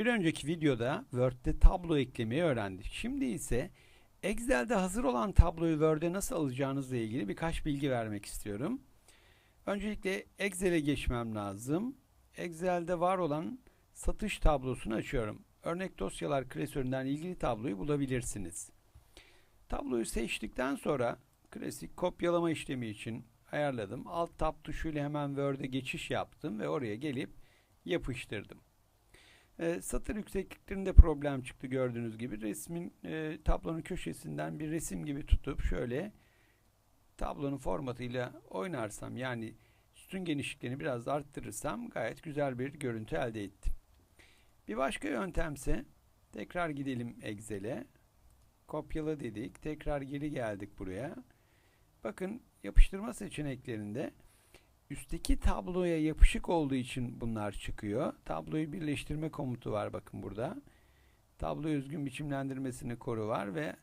Bir önceki videoda Word'de tablo eklemeyi öğrendik. Şimdi ise Excel'de hazır olan tabloyu Word'e nasıl alacağınızla ilgili birkaç bilgi vermek istiyorum. Öncelikle Excel'e geçmem lazım. Excel'de var olan satış tablosunu açıyorum. Örnek dosyalar klasöründen ilgili tabloyu bulabilirsiniz. Tabloyu seçtikten sonra klasik kopyalama işlemi için ayarladım. Alt tab tuşuyla hemen Word'e geçiş yaptım ve oraya gelip yapıştırdım. E, satır yüksekliklerinde problem çıktı gördüğünüz gibi. Resmin e, tablonun köşesinden bir resim gibi tutup şöyle tablonun formatıyla oynarsam yani sütun genişliklerini biraz arttırırsam gayet güzel bir görüntü elde ettim. Bir başka yöntemse tekrar gidelim Excel'e. Kopyala dedik. Tekrar geri geldik buraya. Bakın yapıştırma seçeneklerinde üstteki tabloya yapışık olduğu için bunlar çıkıyor. Tabloyu birleştirme komutu var bakın burada. Tablo özgün biçimlendirmesini koru var ve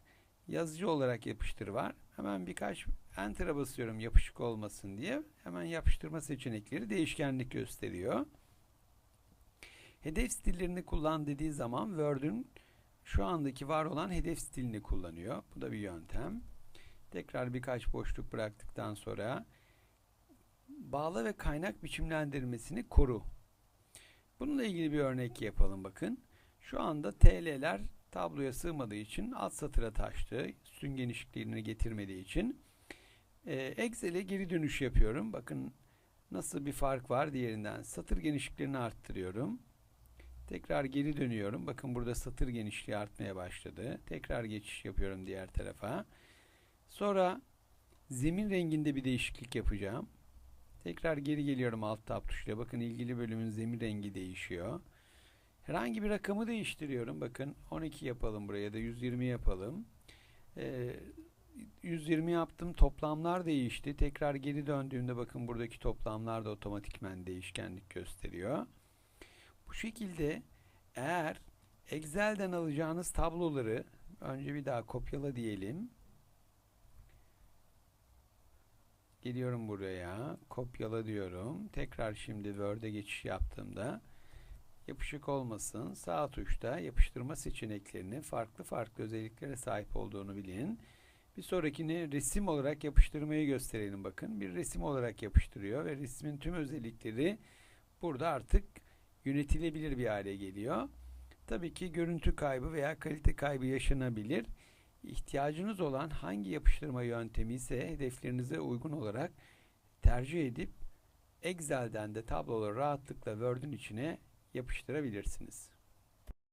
yazıcı olarak yapıştır var. Hemen birkaç enter'a basıyorum yapışık olmasın diye. Hemen yapıştırma seçenekleri değişkenlik gösteriyor. Hedef stillerini kullan dediği zaman Word'ün şu andaki var olan hedef stilini kullanıyor. Bu da bir yöntem. Tekrar birkaç boşluk bıraktıktan sonra bağla ve kaynak biçimlendirmesini koru. Bununla ilgili bir örnek yapalım bakın. Şu anda TL'ler tabloya sığmadığı için alt satıra taştı. Sütun genişliklerini getirmediği için. Ee, Excel'e geri dönüş yapıyorum. Bakın nasıl bir fark var diğerinden. Satır genişliklerini arttırıyorum. Tekrar geri dönüyorum. Bakın burada satır genişliği artmaya başladı. Tekrar geçiş yapıyorum diğer tarafa. Sonra zemin renginde bir değişiklik yapacağım. Tekrar geri geliyorum alt tab tuşuyla. Bakın ilgili bölümün zemin rengi değişiyor. Herhangi bir rakamı değiştiriyorum. Bakın 12 yapalım buraya da 120 yapalım. Ee, 120 yaptım. Toplamlar değişti. Tekrar geri döndüğümde bakın buradaki toplamlar da otomatikmen değişkenlik gösteriyor. Bu şekilde eğer Excel'den alacağınız tabloları önce bir daha kopyala diyelim. Geliyorum buraya. Kopyala diyorum. Tekrar şimdi Word'e geçiş yaptığımda yapışık olmasın. Sağ tuşta yapıştırma seçeneklerini farklı farklı özelliklere sahip olduğunu bilin. Bir sonrakini resim olarak yapıştırmayı gösterelim bakın. Bir resim olarak yapıştırıyor ve resmin tüm özellikleri burada artık yönetilebilir bir hale geliyor. Tabii ki görüntü kaybı veya kalite kaybı yaşanabilir. İhtiyacınız olan hangi yapıştırma yöntemi ise hedeflerinize uygun olarak tercih edip Excel'den de tabloları rahatlıkla Word'ün içine yapıştırabilirsiniz.